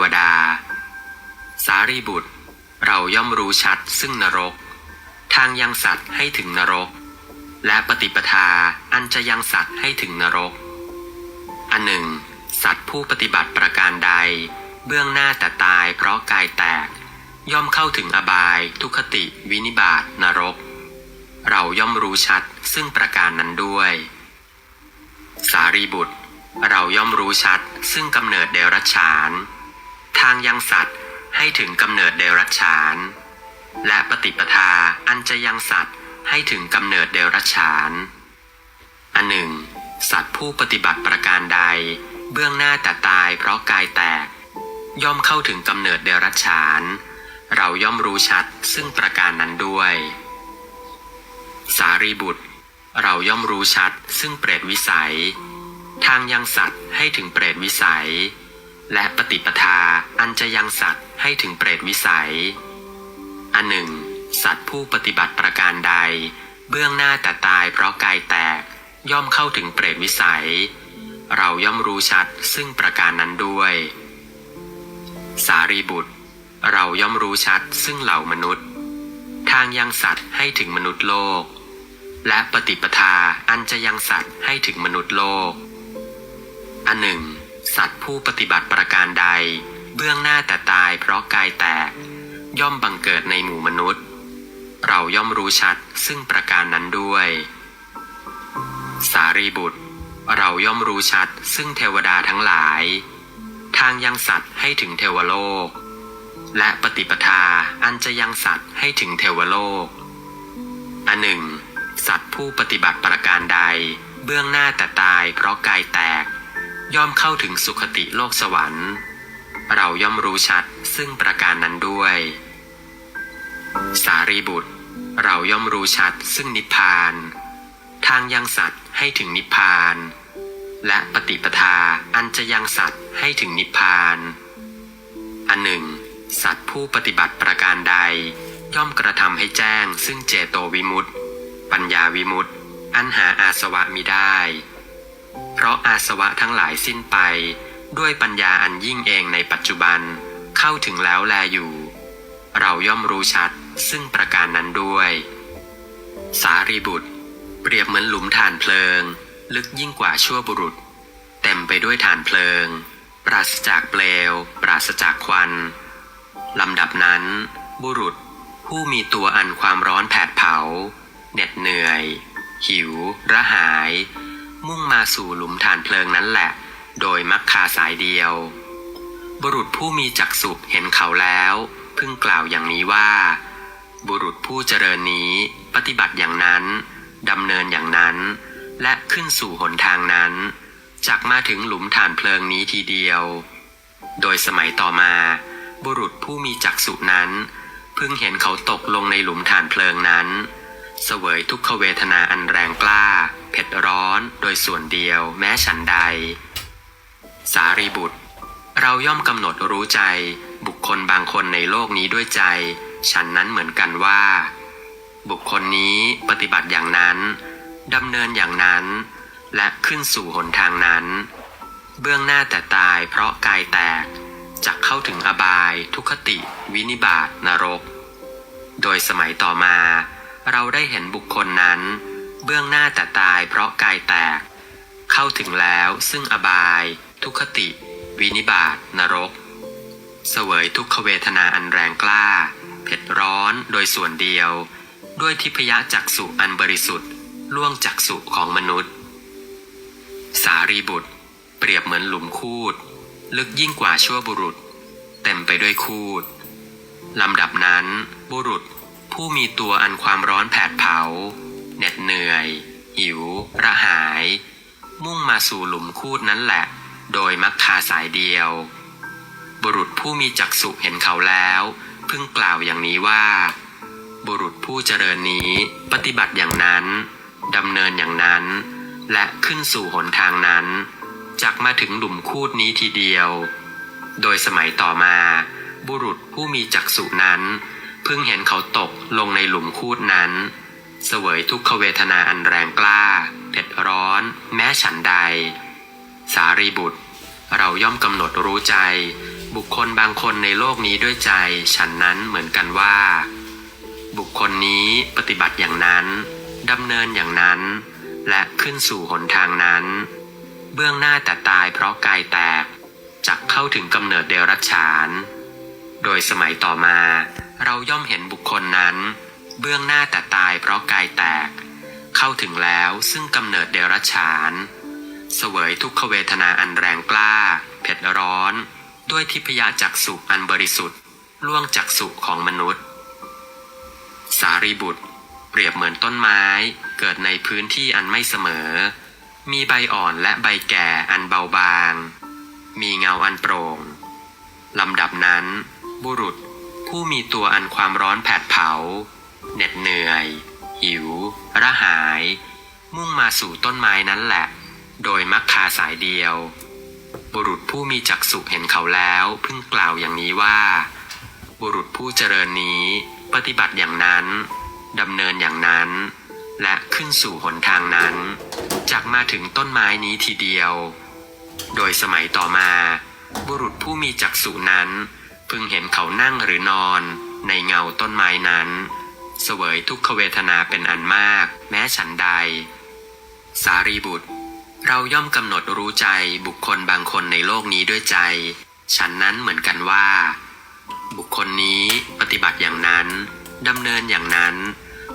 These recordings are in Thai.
วดา สารีบุตร เราย่อมรู้ชัดซึ่งนรก ทางยังสัตว์ให้ถึงนรก และปฏิปทาอันจะยังสัตว์ให้ถึงนรก อันหนึ่ง สัตว์ผู้ปฏิบัติประการใด เบื้องหน้าแต่ตายเพราะกายแตก ย่อมเข้าถึงอบาย ทุคติ วินิบาตนรก เราย่อมรู้ชัดซึ่งประการนั้นด้วย สารีบุตรเราย่อมรู้ชัดซึ่งกำเนิดเดรัจฉาน ทางยังสัตว์ให้ถึงกำเนิดเดรัจฉาน และปฏิปทาอันจะยังสัตว์ให้ถึงกำเนิดเดรัจฉาน อันหนึ่ง สัตว์ผู้ปฏิบัติประการใด เบื้องหน้าแต่ตายเพราะกายแตก ย่อมเข้าถึงกำเนิดเดรัจฉาน เราย่อมรู้ชัดซึ่งประการนั้นด้วย สารีบุตร เราย่อมรู้ชัดซึ่งเปรตวิสัย ทางยังสัตว์ให้ถึงเปรตวิสัย และปฏิปทาอันจะยังสัตว์ให้ถึงเปรตวิสัย อันหนึ่ง สัตว์ผู้ปฏิบัติประการใด เบื้องหน้าแต่ตายเพราะกายแตกย่อมเข้าถึงเปรตวิสัย เราย่อมรู้ชัดซึ่งประการนั้นด้วย สารีบุตร เราย่อมรู้ชัดซึ่งเหล่ามนุษย์ ทางยังสัตว์ให้ถึงมนุษย์โลก และปฏิปทาอันจะยังสัตว์ให้ถึงมนุษย์โลก อันหนึ่ง สัตว์ผู้ปฏิบัติประการใด เบื้องหน้าแต่ตายเพราะกายแตก ย่อมบังเกิดในหมู่มนุษย์ เราย่อมรู้ชัดซึ่งประการนั้นด้วย สารีบุตร เราย่อมรู้ชัดซึ่งเทวดาทั้งหลาย ทางยังสัตว์ให้ถึงเทวโลก และปฏิปทาอันจะยังสัตว์ให้ถึงเทวโลกอันหนึ่ง สัตว์ผู้ปฏิบัติประการใด เบื้องหน้าแต่ตายเพราะกายแตก ย่อมเข้าถึงสุคติโลกสวรรค์ เราย่อมรู้ชัดซึ่งประการนั้นด้วย สารีบุตร เราย่อมรู้ชัดซึ่งนิพพาน ทางยังสัตว์ให้ถึงนิพพาน และปฏิปทาอันจะยังสัตว์ให้ถึงนิพพาน อันหนึ่ง สัตว์ผู้ปฏิบัติประการใด ย่อมกระทำให้แจ้งซึ่งเจโตวิมุตติ ปัญญาวิมุตติ อันหาอาสวะมิได้ เพราะอาสวะทั้งหลายสิ้นไป ด้วยปัญญาอันยิ่งเองในปัจจุบันเข้าถึงแล้วแลอยู่ เราย่อมรู้ชัดซึ่งประการนั้นด้วย สารีบุตร เปรียบเหมือนหลุมฐานเพลิง ลึกยิ่งกว่าชั่วบุรุษ เต็มไปด้วยฐานเพลิง ปราศจากเปลว ปราศจากควันลำดับนั้น บุรุษผู้มีตัวอันความร้อนแผดเผา เหน็ดเหนื่อย หิว ระหาย มุ่งมาสู่หลุมฐานเพลิงนั้นแหละ โดยมักคาสายเดียว บุรุษผู้มีจักษุเห็นเขาแล้ว พึงกล่าวอย่างนี้ว่า บุรุษผู้เจริญนี้ปฏิบัติอย่างนั้นดำเนินอย่างนั้น และขึ้นสู่หนทางนั้นจากมาถึงหลุมฐานเพลิงนี้ทีเดียว โดยสมัยต่อมา บุรุษผู้มีจักษุนั้นพึงเห็นเขาตกลงในหลุมฐานเพลิงนั้น เสวยทุกขเวทนาอันแรงกล้า เผ็ดร้อนโดยส่วนเดียวแม้ฉันใด สารีบุตร เราย่อมกำหนดรู้ใจ บุคคลบางคนในโลกนี้ด้วยใจ ฉันนั้นเหมือนกันว่า บุคคลนี้ปฏิบัติอย่างนั้นดำเนินอย่างนั้น และขึ้นสู่หนทางนั้น เบื้องหน้าแต่ตายเพราะกายแตกจักเข้าถึงอบาย ทุคติ วินิบาตนรก โดยสมัยต่อมา เราได้เห็นบุคคลนั้น เบื้องหน้าแต่ตายเพราะกายแตก เข้าถึงแล้วซึ่งอบาย ทุคติ วินิบาตนรก เสวยทุกขเวทนาอันแรงกล้า เผ็ดร้อนโดยส่วนเดียว ด้วยทิพยจักสุอันบริสุทธิ์ล่วงจักสุของมนุษย์ สารีบุตร เปรียบเหมือนหลุมคูด ลึกยิ่งกว่าชั่วบุรุษ เต็มไปด้วยคูดลำดับนั้นบุรุษ ผู้มีตัวอันความร้อนแผดเผา เหน็ดเหนื่อย หิว ระหาย มุ่งมาสู่หลุมคูดนั้นแหละ โดยมักคาสายเดียว บุรุษผู้มีจักษุเห็นเขาแล้วพึงกล่าวอย่างนี้ว่า บุรุษผู้เจริญนี้ปฏิบัติอย่างนั้นดำเนินอย่างนั้น และขึ้นสู่หนทางนั้นจักมาถึงหลุมคูดนี้ทีเดียว โดยสมัยต่อมา บุรุษผู้มีจักษุนั้น พึงเห็นเขาตกลงในหลุมคูดนั้น เสวยทุกขเวทนาอันแรงกล้า เผ็ดร้อน แม้ฉันใด สารีบุตร เราย่อมกำหนดรู้ใจ บุคคลบางคนในโลกนี้ด้วยใจ ฉันนั้นเหมือนกันว่า บุคคลนี้ปฏิบัติอย่างนั้นดำเนินอย่างนั้น และขึ้นสู่หนทางนั้น เบื้องหน้าแต่ตายเพราะกายแตกจักเข้าถึงกำเนิดเดรัจฉาน โดยสมัยต่อมา เราย่อมเห็นบุคคลนั้น เบื้องหน้าแต่ตายเพราะกายแตก เข้าถึงแล้วซึ่งกำเนิดเดรัจฉาน เสวยทุกขเวทนาอันแรงกล้า เผ็ดร้อน ด้วยทิพยจักสุอันบริสุทธิ์ล่วงจักสุของมนุษย์ สารีบุตร เปรียบเหมือนต้นไม้เกิดในพื้นที่อันไม่เสมอ มีใบอ่อนและใบแก่อันเบาบาง มีเงาอันโปร่งลำดับนั้น บุรุษ ผู้มีตัวอันความร้อนแผดเผา เหน็ดเหนื่อย หิว ระหาย มุ่งมาสู่ต้นไม้นั้นแหละ โดยมักคาสายเดียว บุรุษผู้มีจักษุเห็นเขาแล้วพิ่งกล่าวอย่างนี้ว่า บุรุษผู้เจริญนี้ปฏิบัติอย่างนั้นดำเนินอย่างนั้น และขึ้นสู่หนทางนั้นจากมาถึงต้นไม้นี้ทีเดียว โดยสมัยต่อมา บุรุษผู้มีจักษุนั้น พึงเห็นเขานั่งหรือนอน ในเงาต้นไม้นั้น เสวยทุกขเวทนาเป็นอันมาก แม้ฉันใด สารีบุตร เราย่อมกำหนดรู้ใจบุคคลบางคนในโลกนี้ด้วยใจ ฉันนั้นเหมือนกันว่า บุคคลนี้ปฏิบัติอย่างนั้นดำเนินอย่างนั้น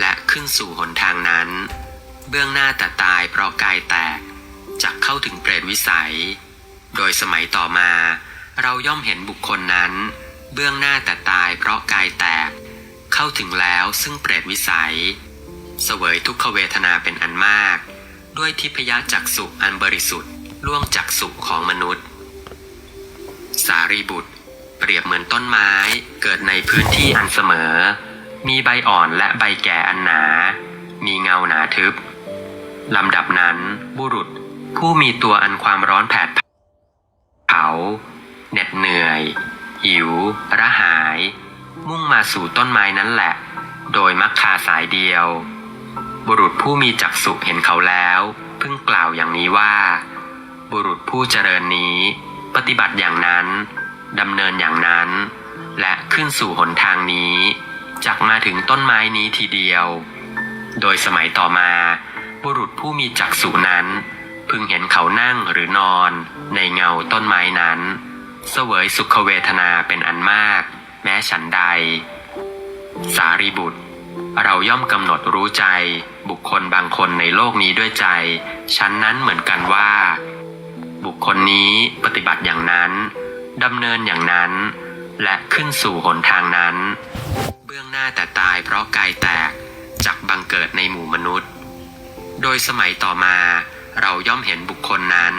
และขึ้นสู่หนทางนั้น เบื้องหน้าแต่ตายเพราะกายแตกจักเข้าถึงเปรตวิสัย โดยสมัยต่อมา เราย่อมเห็นบุคคลนั้น เบื้องหน้าแต่ตายเพราะกายแตก เข้าถึงแล้วซึ่งเปรตวิสัย เสวยทุกขเวทนาเป็นอันมาก ด้วยทิพยจักสุอันบริสุทธิ์ล่วงจักสุของมนุษย์ สารีบุตร เปรียบเหมือนต้นไม้เกิดในพื้นที่อันเสมอ มีใบอ่อนและใบแก่อันหนา มีเงาหนาทึบลำดับนั้นบุรุษผู้มีตัวอันความร้อนแผดเผาเหน็ดเหนื่อย หิวระหาย มุ่งมาสู่ต้นไม้นั้นแหละ โดยมักคาสายเดียว บุรุษผู้มีจักษุเห็นเขาแล้วเพิ่งกล่าวอย่างนี้ว่า บุรุษผู้เจริญนี้ ปฏิบัติอย่างนั้นดำเนินอย่างนั้น และขึ้นสู่หนทางนี้จักมาถึงต้นไม้นี้ทีเดียว โดยสมัยต่อมา บุรุษผู้มีจักษุนั้น พึงเห็นเขานั่งหรือนอนในเงาต้นไม้นั้น เสวยสุขเวทนาเป็นอันมาก แม้ฉันใด สารีบุตร เราย่อมกำหนดรู้ใจ บุคคลบางคนในโลกนี้ด้วยใจฉันนั้นเหมือนกันว่า บุคคลนี้ปฏิบัติอย่างนั้นดำเนินอย่างนั้น และขึ้นสู่หนทางนั้น เบื้องหน้าแต่ตายเพราะกายแตกจากบังเกิดในหมู่มนุษย์ โดยสมัยต่อมาเราย่อมเห็นบุคคลนั้น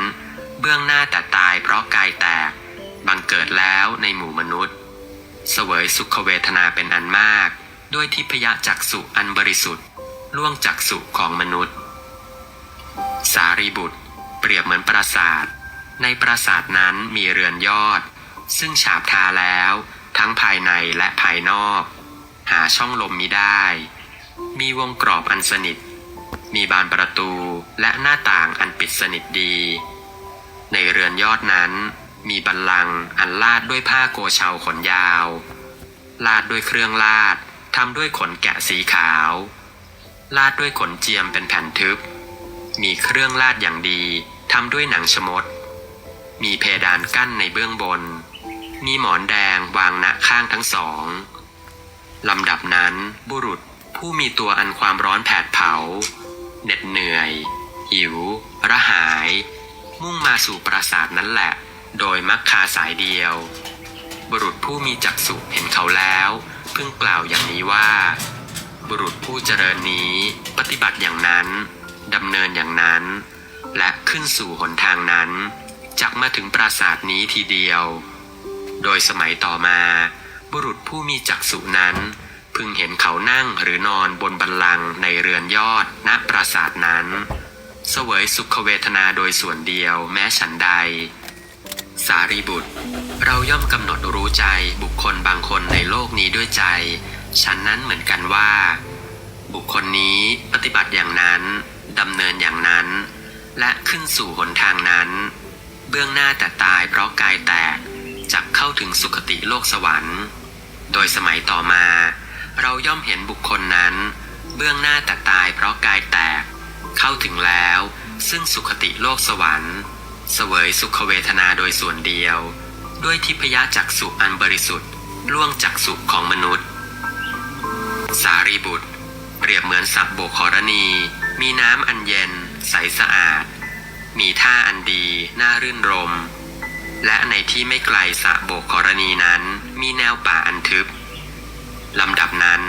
เบื้องหน้าแต่ตายเพราะกายแตก บังเกิดแล้วในหมู่มนุษย์ เสวยสุขเวทนาเป็นอันมาก ด้วยทิพยจักสุอันบริสุทธิ์ล่วงจักสุของมนุษย์ สารีบุตร เปรียบเหมือนปราสาท ในปราสาทนั้นมีเรือนยอด ซึ่งฉาบทาแล้ว ทั้งภายในและภายนอก หาช่องลมมิได้ มีวงกรอบอันสนิท มีบานประตูและหน้าต่างอันปิดสนิทดี ในเรือนยอดนั้น มีบัลลังก์อันลาดด้วยผ้าโกเชาขนยาว ลาดด้วยเครื่องลาดทำด้วยขนแกะสีขาว ลาดด้วยขนเจียมเป็นแผ่นทึบ มีเครื่องลาดอย่างดีทำด้วยหนังชมด มีเพดานกั้นในเบื้องบน มีหมอนแดงวางณข้างทั้งสองลำดับนั้นบุรุษผู้มีตัวอันความร้อนแผดเผาเหน็ดเหนื่อย หิว ระหาย มุ่งมาสู่ปราสาทนั้นแหละ โดยมักคาสายเดียว บุรุษผู้มีจักษุเห็นเขาแล้วเพิ่งกล่าวอย่างนี้ว่า บุรุษผู้เจริญนี้ปฏิบัติอย่างนั้นดำเนินอย่างนั้น และขึ้นสู่หนทางนั้นจักมาถึงปราสาทนี้ทีเดียว โดยสมัยต่อมา บุรุษผู้มีจักษุนั้น พึงเห็นเขานั่งหรือนอนบนบัลลังก์ในเรือนยอดณปราสาทนั้น เสวยสุขเวทนาโดยส่วนเดียวแม้ฉันใด สารีบุตร เราย่อมกำหนดรู้ใจบุคคลบางคนในโลกนี้ด้วยใจ ฉันนั้นเหมือนกันว่า บุคคลนี้ปฏิบัติอย่างนั้นดำเนินอย่างนั้น และขึ้นสู่หนทางนั้น เบื้องหน้าแต่ตายเพราะกายแตกจักเข้าถึงสุคติโลกสวรรค์ โดยสมัยต่อมา เราย่อมเห็นบุคคลนั้น เบื้องหน้าแต่ตายเพราะกายแตก เข้าถึงแล้ว ซึ่งสุคติโลกสวรรค์ เสวยสุขเวทนาโดยส่วนเดียว ด้วยทิพยจักสุอันบริสุทธิ์ล่วงจักสุของมนุษย์ สารีบุตร เปรียบเหมือนสักโบกขรณี มีน้ำอันเย็น ใสสะอาด มีท่าอันดี น่ารื่นรม และในที่ไม่ไกลสะโบกขรณีนั้น มีแนวป่าอันทึบลำดับนั้น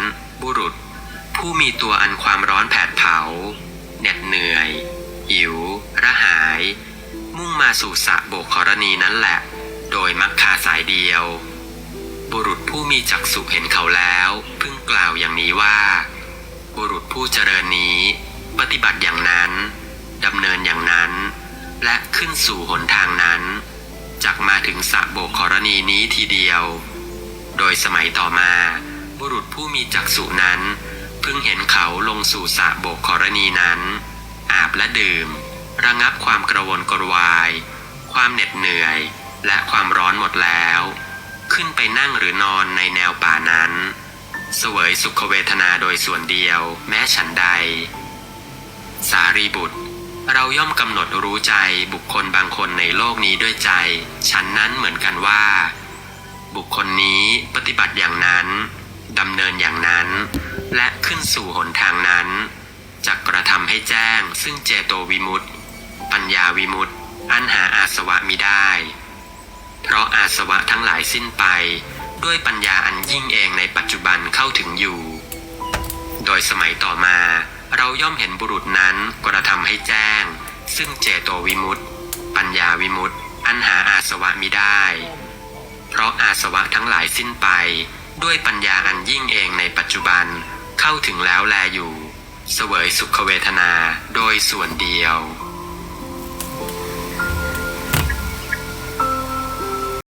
บุรุษ ผู้มีตัวอันความร้อนแผดเผา เหน็ดเหนื่อย หิว ระหาย มุ่งมาสู่สระโบกขรณีนั้นแหละ โดยมักคาสายเดียว บุรุษผู้มีจักษุเห็นเขาแล้ว พึงกล่าวอย่างนี้ว่า บุรุษผู้เจริญนี้ ปฏิบัติอย่างนั้นดำเนินอย่างนั้น และขึ้นสู่หนทางนั้นจักมาถึงสระโบกขรณีนี้ทีเดียว โดยสมัยต่อมา บุรุษผู้มีจักษุนั้น เพึงเห็นเขาลงสู่สระโบกขรณีนั้น อาบและดื่ม ระงับความกระวนกระวาย ความเหน็ดเหนื่อย และความร้อนหมดแล้ว ขึ้นไปนั่งหรือนอนในแนวป่านั้น เสวยสุขเวทนาโดยส่วนเดียวแม้ฉันใด สารีบุตร เราย่อมกำหนดรู้ใจบุคคลบางคนในโลกนี้ด้วยใจ ฉันนั้นเหมือนกันว่า บุคคลนี้ปฏิบัติอย่างนั้นดำเนินอย่างนั้น และขึ้นสู่หนทางนั้นจะกระทำให้แจ้งซึ่งเจโตวิมุตติ ปัญญาวิมุตติอันหาอาสวะมิได้ เพราะอาสวะทั้งหลายสิ้นไป ด้วยปัญญาอันยิ่งเองในปัจจุบันเข้าถึงอยู่ โดยสมัยต่อมาเราย่อมเห็นบุรุษนั้นกระทำให้แจ้ง ซึ่งเจโตวิมุตติปัญญาวิมุตติอันหาอาสวะมิได้ เพราะอาสวะทั้งหลายสิ้นไป ด้วยปัญญาอันยิ่งเองในปัจจุบันเข้าถึงแล้วแลอยู่ เสวยสุขเวทนาโดยส่วนเดียว